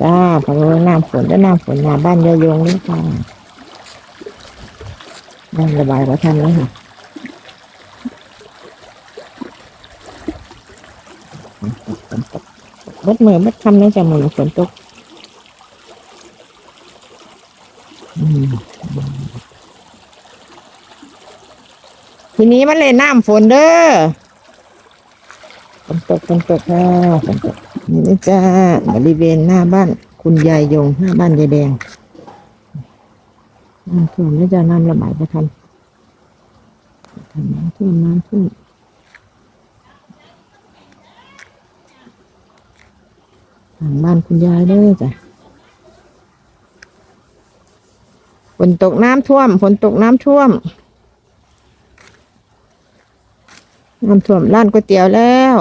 จ้าพอรู้น้ำฝนแล้วน้ำฝนมาบ้านยายยงนี่ค่ะน้ำระบายก็ทันแล้วค่ะฝนตกฝนตกบัดมือบัดคำนี่จะมือฝนตกทีนี้มันเลยน้ำฝนเด้อ ฝนตกฝนตกค่ะฝนตกนี่นะจ้าบริเวณหน้าบ้าน คุณยายยงหน้าบ้านยายแดงน้ำท่วมแล้วจะน้ำระบายประทันทำน้ำท่วมน้ำท่วมทางบ้านคุณยายเด้อจ้ะฝนตกน้ำท่วมฝนตกน้ำท่วม น้ำท่วมร้านก๋วยเตี๋ยวแล้ว